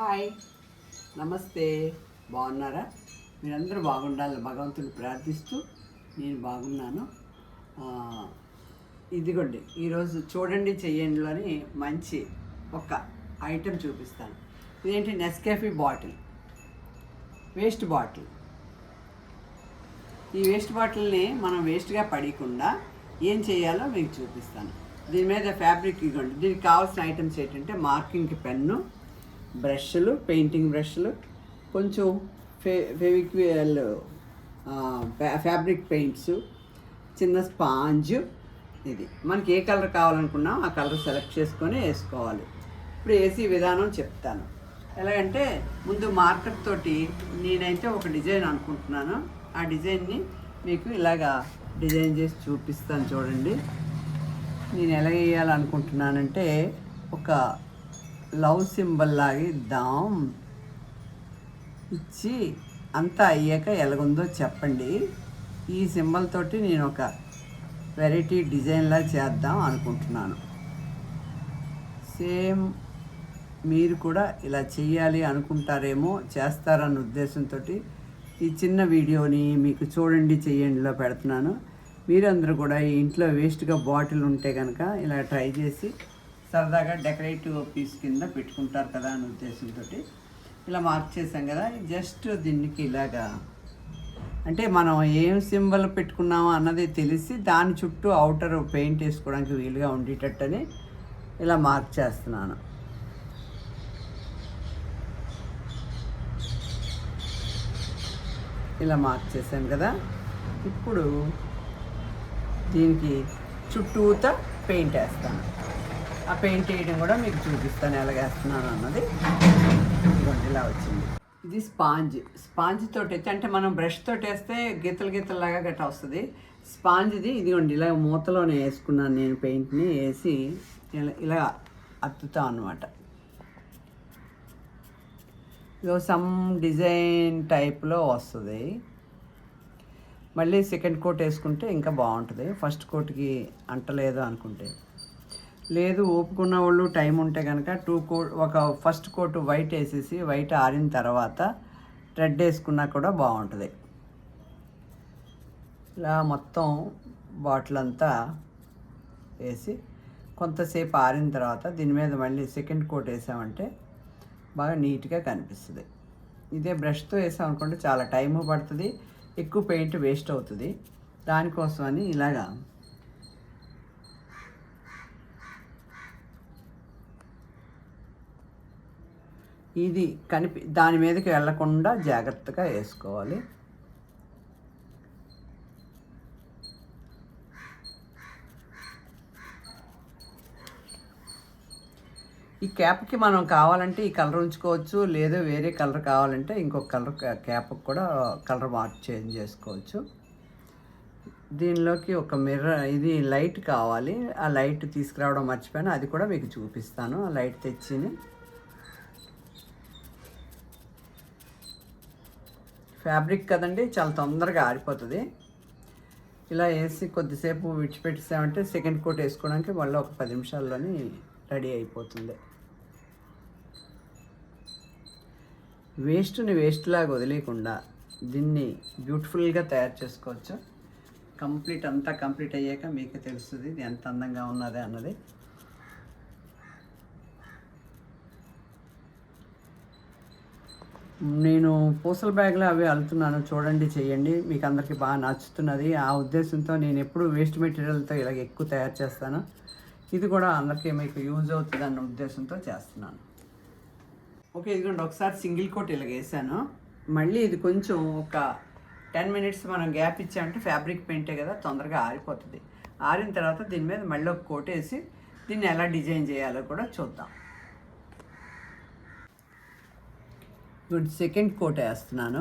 Hi. నమస్తే. బాగున్నారా? మీరందరూ బాగుండాలని భగవంతుని ప్రార్థిస్తూ నేను బాగున్నాను. ఇదిగోండి ఈరోజు చూడండి చెయ్యండిలోని మంచి ఒక ఐటెం చూపిస్తాను. ఇదేంటి? Nescafe bottle. Waste bottle. ఈ వేస్ట్ బాటిల్ని మనం వేస్ట్గా పడకుండా ఏం చేయాలో మీకు చూపిస్తాను. దీని మీద ఫ్యాబ్రిక్ ఇవ్వండి దీనికి కావాల్సిన ఐటమ్స్ ఏంటంటే మార్కింగ్కి పెన్ను బ్రష్లు పెయింటింగ్ బ్రష్లు కొంచెం ఫే ఫెవిక్విల్ ఫ్యాబ్రిక్ పెయింట్స్ చిన్న స్పాంజ్ ఇది. మనకి ఏ కలర్ కావాలనుకున్నాం ఆ కలర్ సెలెక్ట్ చేసుకొని వేసుకోవాలి. ఇప్పుడు వేసి విధానం చెప్తాను. ఎలాగంటే ముందు మార్కర్ తోటి నేనైతే ఒక డిజైన్ అనుకుంటున్నాను. ఆ డిజైన్ని మీకు ఇలాగా డిజైన్ చేసి చూపిస్తాను చూడండి. నేను ఎలా వేయాలనుకుంటున్నానంటే ఒక లవ్ సింబల్ లాగి దాం ఇచ్చి అంతా అయ్యాక ఎలాగుందో చెప్పండి. ఈ సింబల్ తోటి నేను ఒక వెరైటీ డిజైన్లా చేద్దాం అనుకుంటున్నాను. సేమ్ మీరు కూడా ఇలా చేయాలి అనుకుంటారేమో చేస్తారన్న ఉద్దేశంతో ఈ చిన్న వీడియోని మీకు చూడండి చేయండిలో పెడుతున్నాను. మీరందరూ కూడా ఈ ఇంట్లో వేస్ట్గా బాటిల్ ఉంటే కనుక ఇలా ట్రై చేసి సరదాగా డెకరేటివ్ పీస్ కింద పెట్టుకుంటారు కదా అనే ఉద్దేశంతో ఇలా మార్క్ చేసాం కదా. జస్ట్ దీనికి ఇలాగా అంటే మనం ఏం సింబల్ పెట్టుకున్నామో అన్నది తెలిసి దాని చుట్టూ అవుటర్ పెయింట్ వేసుకోవడానికి వీలుగా ఉండేటట్టని ఇలా మార్క్ చేస్తున్నాను. ఇలా మార్క్ చేశాను కదా. ఇప్పుడు దీనికి చుట్టూత పెయింట్ వేస్తాను. ఆ పెయింట్ వేయడం కూడా మీకు చూపిస్తాను ఎలా వేస్తున్నాను అన్నది. ఇదిగోండి ఇలా వచ్చింది. ఇది స్పాంజ్. స్పాంజ్ తోటి అంటే మనం బ్రష్ తోటి వేస్తే గీతలు గీతల్లాగా గట్ట వస్తుంది. స్పాంజ్ది ఇదిగోండి ఇలా మూతలోనే వేసుకున్నాను నేను పెయింట్ని వేసి ఇలా ఇలా అత్తుతాం అనమాట ఇదో సమ్ డిజైన్ టైప్లో వస్తుంది. మళ్ళీ సెకండ్ కోట్ వేసుకుంటే ఇంకా బాగుంటుంది. ఫస్ట్ కోట్కి అంటలేదు అనుకుంటే. లేదు ఓపుకున్న వాళ్ళు టైం ఉంటే కనుక టూ కోట్ ఒక ఫస్ట్ కోట్ వైట్ వేసేసి వైట్ ఆరిన తర్వాత రెడ్ వేసుకున్నా కూడా బాగుంటుంది. ఇలా మొత్తం బాటిల్ అంతా వేసి కొంతసేపు ఆరిన తర్వాత దీని మీద మళ్ళీ సెకండ్ కోట్ వేసామంటే బాగా నీట్గా కనిపిస్తుంది. ఇదే బ్రష్తో వేసామనుకుంటే చాలా టైం పడుతుంది ఎక్కువ పెయింట్ వేస్ట్ అవుతుంది. దానికోసమని ఇలాగా ఇది కనిపి దాని మీదకి వెళ్ళకుండా జాగ్రత్తగా వేసుకోవాలి. ఈ క్యాప్కి మనం కావాలంటే ఈ కలర్ ఉంచుకోవచ్చు లేదా వేరే కలర్ కావాలంటే ఇంకొక కలర్ క్యాప్కి కూడా కలర్ మార్క్ చేంజ్ చేసుకోవచ్చు. దీనిలోకి ఒక మిర్రర్ ఇది లైట్ కావాలి. ఆ లైట్ తీసుకురావడం మర్చిపోయాను అది కూడా మీకు చూపిస్తాను. ఆ లైట్ తెచ్చిని ఫ్యాబ్రిక్ కదండి చాలా తొందరగా ఆరిపోతుంది. ఇలా వేసి కొద్దిసేపు విడిచిపెట్టేసామంటే సెకండ్ కోట్ వేసుకోవడానికి మళ్ళీ ఒక పది నిమిషాల్లోని రెడీ అయిపోతుంది. వేస్ట్ని వేస్ట్ లాగా వదిలేయకుండా దీన్ని బ్యూటిఫుల్గా తయారు చేసుకోవచ్చు. కంప్లీట్ అంతా కంప్లీట్ అయ్యాక మీకు తెలుస్తుంది ఇది ఎంత అందంగా ఉన్నది అన్నది. నేను పూసల బ్యాగ్లో అవి అల్లుతున్నాను. చూడండి చేయండి. మీకు అందరికీ బాగా నచ్చుతున్నది. ఆ ఉద్దేశంతో నేను ఎప్పుడు వేస్ట్ మెటీరియల్తో ఇలాగ ఎక్కువ తయారు చేస్తాను. ఇది కూడా అందరికీ మీకు యూజ్ అవుతుంది అన్న ఉద్దేశంతో చేస్తున్నాను. ఓకే ఇదిగోండి. ఒకసారి సింగిల్ కోట్ ఇలాగ వేసాను. మళ్ళీ ఇది కొంచెం ఒక టెన్ మినిట్స్ మనం గ్యాప్ ఇచ్చామంటే ఫ్యాబ్రిక్ పెయింటే కదా తొందరగా ఆరిపోతుంది. ఆరిన తర్వాత దీని మీద మళ్ళీ ఒక కోట్ వేసి దీన్ని ఎలా డిజైన్ చేయాలో కూడా చూద్దాం. ఇప్పుడు సెకండ్ కోట్ వేస్తున్నాను.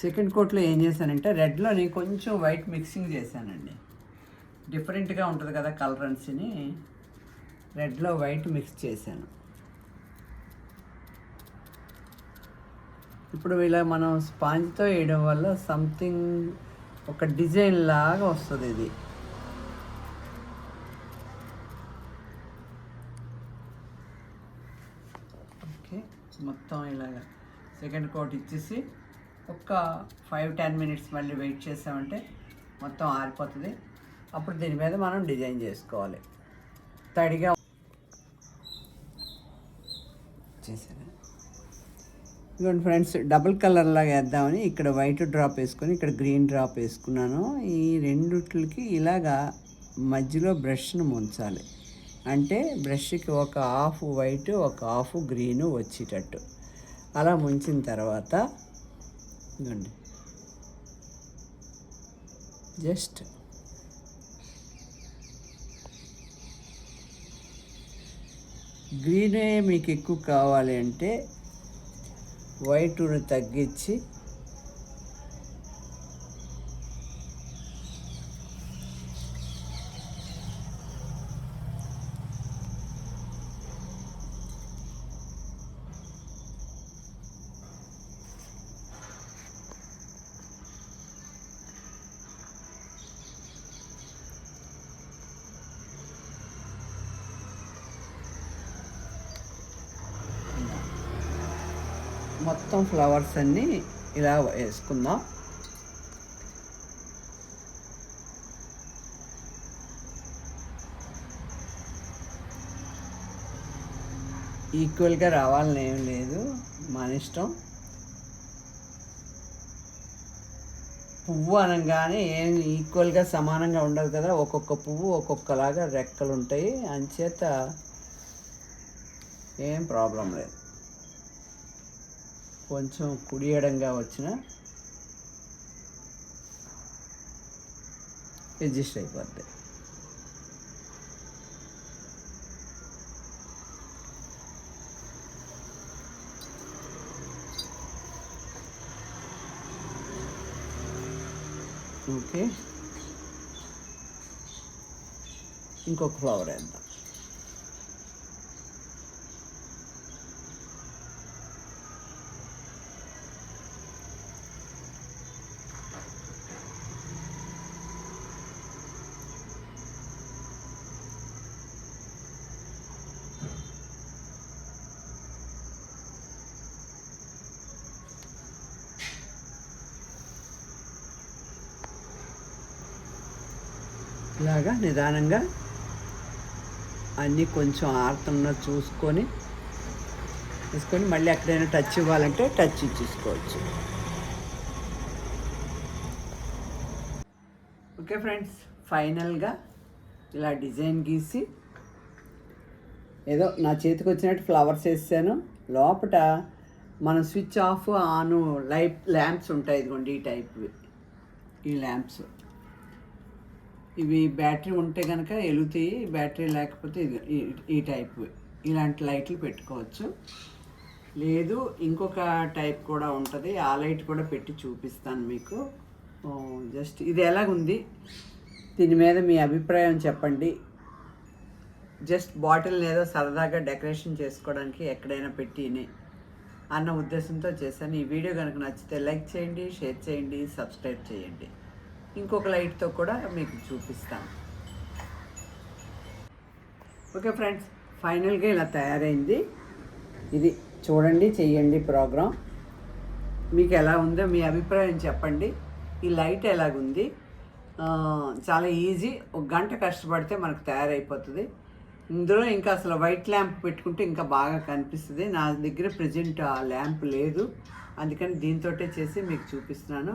సెకండ్ కోట్లో ఏం చేశానంటే రెడ్లోని కొంచెం వైట్ మిక్సింగ్ చేశానండి. డిఫరెంట్గా ఉంటుంది కదా కలర్ రెడ్లో వైట్ మిక్స్ చేశాను. ఇప్పుడు ఇలా మనం స్పాంజ్తో వేయడం వల్ల సంథింగ్ ఒక డిజైన్ లాగా వస్తుంది ఇది. మొత్తం ఇలాగ సెకండ్ కోట్ ఇచ్చేసి ఒక్క ఫైవ్ టెన్ మినిట్స్ మళ్ళీ వెయిట్ చేసామంటే మొత్తం ఆరిపోతుంది. అప్పుడు దీని మీద మనం డిజైన్ చేసుకోవాలి. తడిగా చేసారా ఇదిగోండి ఫ్రెండ్స్ డబుల్ కలర్ లాగా వేద్దామని ఇక్కడ వైట్ డ్రాప్ వేసుకొని ఇక్కడ గ్రీన్ డ్రాప్ వేసుకున్నాను. ఈ రెండిట్లకి ఇలాగా మధ్యలో బ్రష్ను ముంచాలి. అంటే బ్రష్కి ఒక హాఫ్ వైట్ ఒక హాఫ్ గ్రీన్ వచ్చేటట్టు. అలా ముంచిన తర్వాత జస్ట్ గ్రీనే మీకు ఎక్కువ కావాలి అంటే వైట్ను తగ్గించి మొత్తం ఫ్లవర్స్ అన్నీ ఇలా వేసుకుందాం. ఈక్వల్గా రావాలని ఏం లేదు మన ఇష్టం. పువ్వు అనగానే ఏం ఈక్వల్గా సమానంగా ఉండదు కదా ఒక్కొక్క పువ్వు ఒక్కొక్కలాగా రెక్కలు ఉంటాయి అంచేత ఏం ప్రాబ్లం లేదు. కొంచెం కుడియడంగా వచ్చిన అడ్జస్ట్ అయిపోద్ది. ఓకే. ఇంకొక ఫ్లవర్ వేద్దాం. ఇలాగా నిదానంగా అన్నీ కొంచెం ఆరుతున్నా చూసుకొని తీసుకొని మళ్ళీ ఎక్కడైనా టచ్ ఇవ్వాలంటే టచ్ ఇచ్చేసుకోవచ్చు. ఓకే ఫ్రెండ్స్ ఫైనల్గా ఇలా డిజైన్ గీసి ఏదో నా చేతికి వచ్చినట్టు ఫ్లవర్స్ వేసాను లోపట మనం switch off on light lamps ఉంటాయి ఇదిగోండి ఈ టైప్వి ఈ ల్యాంప్స్ ఇవి బ్యాటరీ ఉంటే కనుక వెలుగుతాయి బ్యాటరీ లేకపోతే ఇది ఈ- టైప్ ఇలాంటి లైట్లు పెట్టుకోవచ్చు. లేదు ఇంకొక టైప్ కూడా ఉంటుంది. ఆ లైట్ కూడా పెట్టి చూపిస్తాను మీకు. జస్ట్ ఇది ఎలాగుంది? దీని మీద మీ అభిప్రాయం చెప్పండి. జస్ట్ బాటిల్ ఏదో సరదాగా డెకరేషన్ చేసుకోవడానికి ఎక్కడైనా పెట్టిని అన్న ఉద్దేశంతో చేశాను. ఈ వీడియో కనుక నచ్చితే లైక్ చేయండి షేర్ చేయండి సబ్స్క్రైబ్ చేయండి. ఇంకొక లైట్తో కూడా మీకు చూపిస్తాను. ఓకే ఫ్రెండ్స్ ఫైనల్గా ఇలా తయారైంది. ఇది చూడండి చేయండి ప్రోగ్రాం. మీకు ఎలా ఉందో మీ అభిప్రాయం చెప్పండి. ఈ లైట్ ఎలాగుంది? చాలా ఈజీ. ఒక గంట కష్టపడితే మనకు తయారైపోతుంది. ఇందులో ఇంకా అసలు వైట్ ల్యాంప్ పెట్టుకుంటే ఇంకా బాగా కనిపిస్తుంది. నా దగ్గర ప్రజెంట్ ఆ ల్యాంప్ లేదు. అందుకని దీంతో చేసి మీకు చూపిస్తున్నాను.